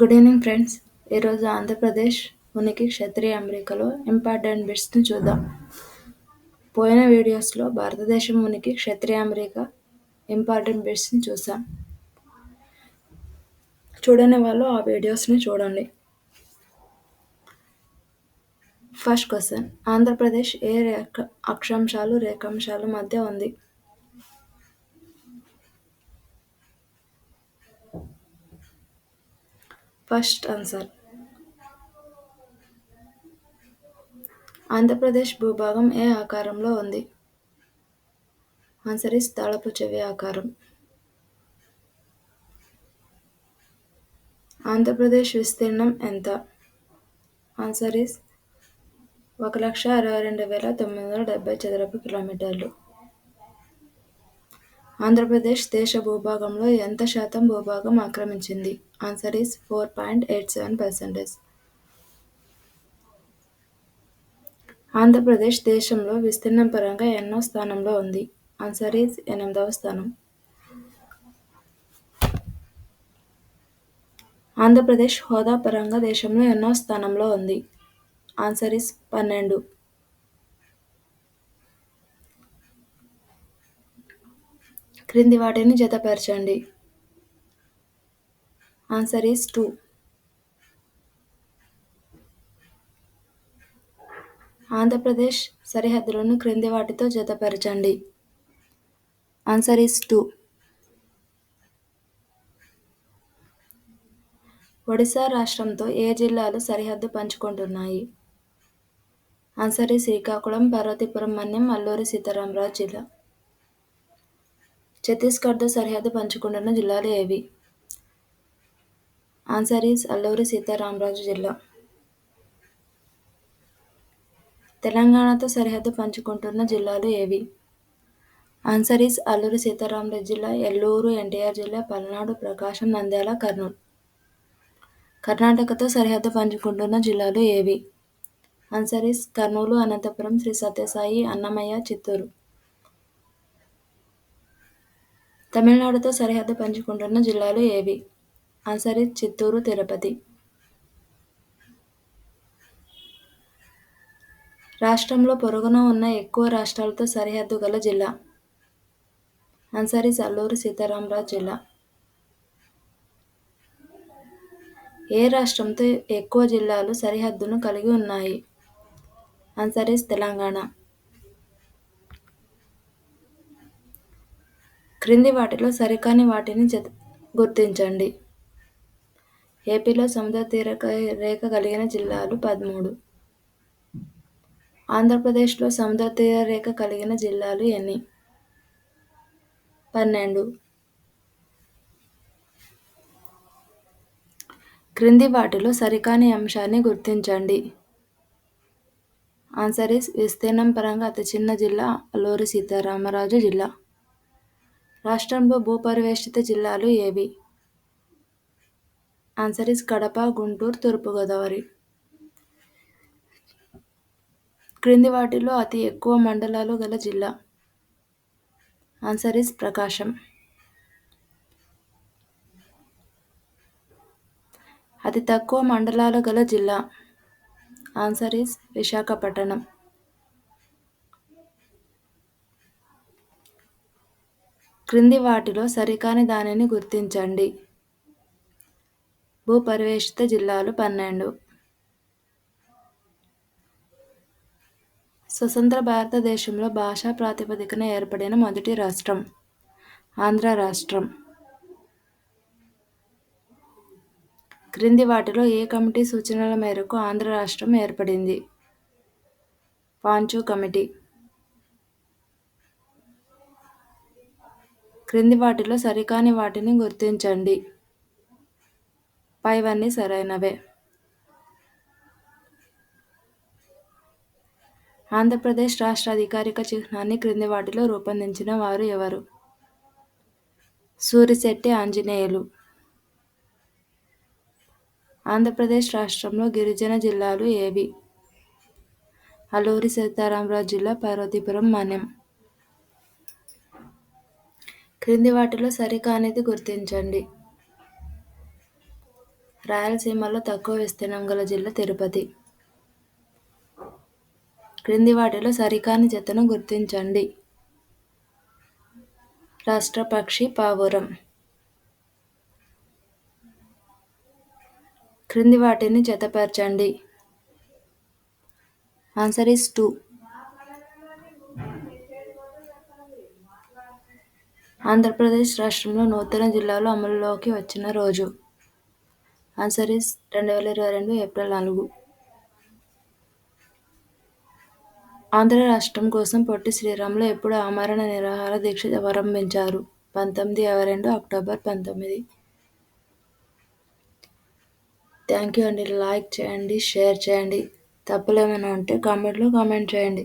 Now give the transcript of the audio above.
Good evening friends ఈరోజు ఆంధ్రప్రదేశ్ ఉనికి క్షత్రియ అమెరికాలో ఇంపార్టెంట్ బిట్స్ని చూద్దాం. పోయిన వీడియోస్లో భారతదేశం ఉనికి క్షత్రియ అమెరికా ఇంపార్టెంట్ బిట్స్ని చూసాం. చూడని వాళ్ళు ఆ వీడియోస్ని చూడండి. ఫస్ట్ క్వశ్చన్ ఆంధ్రప్రదేశ్ ఏ రేఖ అక్షాంశాలు రేఖాంశాల మధ్య ఉంది? First answer. ఆంధ్రప్రదేశ్ భూభాగం ఏ ఆకారంలో ఉంది? ఆన్సర్ ఇస్ తాళపు చెవి ఆకారం. ఆంధ్రప్రదేశ్ విస్తీర్ణం ఎంత? ఆన్సర్ ఇస్ ఒక లక్ష అరవై రెండు వేల తొమ్మిది వందల డెబ్బై చదరపు కిలోమీటర్లు. ఆంధ్రప్రదేశ్ దేశ భూభాగంలో ఎంత శాతం భూభాగం ఆక్రమించింది? Answer is four point eight seven percentage Andhra Pradesh దేశంలో విస్తీర్ణం పరంగా ఎన్నో స్థానంలో ఉంది. ఆన్సర్ ఈస్ ఎనిమిదవ స్థానం. ఆంధ్రప్రదేశ్ హోదా పరంగా దేశంలో ఎన్నో స్థానంలో ఉంది. ఆన్సర్ ఇస్ పన్నెండు. క్రింది వాటిని జతపరచండి. ఆన్సర్ ఈస్ టూ ఆంధ్రప్రదేశ్ సరిహద్దులను క్రింది వాటితో జతపరచండి. ఆన్సర్ ఈస్ టూ ఒడిశా రాష్ట్రంతో ఏ జిల్లాలు సరిహద్దు పంచుకుంటున్నాయి? ఆన్సర్ ఈ శ్రీకాకుళం పార్వతీపురం మన్యం అల్లూరి సీతారామరాజు జిల్లా. ఛత్తీస్గఢ్తో సరిహద్దు పంచుకుంటున్న జిల్లాలు ఏవి? ఆన్సర్ ఈస్ అల్లూరి సీతారామరాజు జిల్లా. తెలంగాణతో సరిహద్దు పంచుకుంటున్న జిల్లాలు ఏవి? ఆన్సర్ ఈస్ అల్లూరి సీతారామరాజు జిల్లా ఎల్లూరు ఎన్టీఆర్ జిల్లా పల్నాడు ప్రకాశం నంద్యాల కర్నూలు. కర్ణాటకతో సరిహద్దు పంచుకుంటున్న జిల్లాలు ఏవి? Answer is Kurnool Anantapuram Sri Sathya Sai Annamayya Chittoor. తమిళనాడుతో సరిహద్దు పంచుకుంటున్న జిల్లాలు ఏవి? Answer is Chittoor Tirupati. రాష్ట్రంలో పొరుగున ఉన్న ఎక్కువ రాష్ట్రాలతో సరిహద్దు గల జిల్లా ఆన్సర్ ఇస్ అల్లూరు సీతారామరాజు జిల్లా. ఏ రాష్ట్రంతో ఎక్కువ జిల్లాలు సరిహద్దును కలిగి ఉన్నాయి? Answer is Telangana. క్రింది వాటిలో సరికాని వాటిని గుర్తించండి. ఏపీలో సముద్ర తీర రేఖ కలిగిన జిల్లాలు పదమూడు. ఆంధ్రప్రదేశ్లో సముద్ర తీర రేఖ కలిగిన జిల్లాలు ఎన్ని? పన్నెండు. క్రింది వాటిలో సరికాని అంశాన్ని గుర్తించండి. ఆన్సర్ ఇస్ విస్తీర్ణం పరంగా అతి చిన్న జిల్లా అల్లూరి సీతారామరాజు జిల్లా. రాష్ట్రంలో భూపరివేష్టిత జిల్లాలు ఏవి? Answer is Kadapa Guntur Thoorpu Godavari. క్రింది వాటిలో అతి ఎక్కువ మండలాలు గల జిల్లా. Answer is Prakasam. అతి తక్కువ మండలాలు గల జిల్లా. Answer is Visakhapatnam. క్రింది వాటిలో సరికాని దానిని గుర్తించండి. భూపరివేషిత జిల్లాలు పన్నెండు. స్వతంత్ర భారతదేశంలో భాషా ప్రాతిపదికన ఏర్పడిన మొదటి రాష్ట్రం ఆంధ్ర రాష్ట్రం. క్రింది వాటిలో ఏ కమిటీ సూచనల మేరకు ఆంధ్ర రాష్ట్రం ఏర్పడింది? పాంచు కమిటీ. క్రింది వాటిలో సరికాని వాటిని గుర్తించండి. పైవన్నీ సరైనవే. ఆంధ్రప్రదేశ్ రాష్ట్ర అధికారిక చిహ్నాన్ని క్రింది వాటిలో రూపొందించిన వారు ఎవరు? సూరిశెట్టి ఆంజనేయులు. ఆంధ్రప్రదేశ్ రాష్ట్రంలో గిరిజన జిల్లాలు ఏవి? అల్లూరి సీతారామరాజు జిల్లా పార్వతీపురం మన్యం క్రింది వాటిలో సరికానిది గుర్తించండి. రాయలసీమలో తక్కువ విస్తీర్ణం గల జిల్లా తిరుపతి. క్రింది వాటిలో సరికాని జతను గుర్తించండి. రాష్ట్ర పక్షి పావురం. క్రింది వాటిని జతపరచండి. Answer is two. ఆంధ్రప్రదేశ్ రాష్ట్రంలో నూతన జిల్లాలు అమలులోకి వచ్చిన రోజు. ఆన్సర్ ఇస్ రెండు వేల ఇరవై రెండు ఏప్రిల్ నాలుగు. ఆంధ్ర రాష్ట్రం కోసం పొట్టి శ్రీరాములు ఎప్పుడు ఆమరణ నిరాహార దీక్ష ప్రారంభించారు. పంతొమ్మిది ఇరవై రెండు అక్టోబర్ పంతొమ్మిది. థ్యాంక్ యూ అండి. లైక్ చేయండి షేర్ చేయండి. తప్పులు ఏమైనా ఉంటే కామెంట్లో కామెంట్ చేయండి.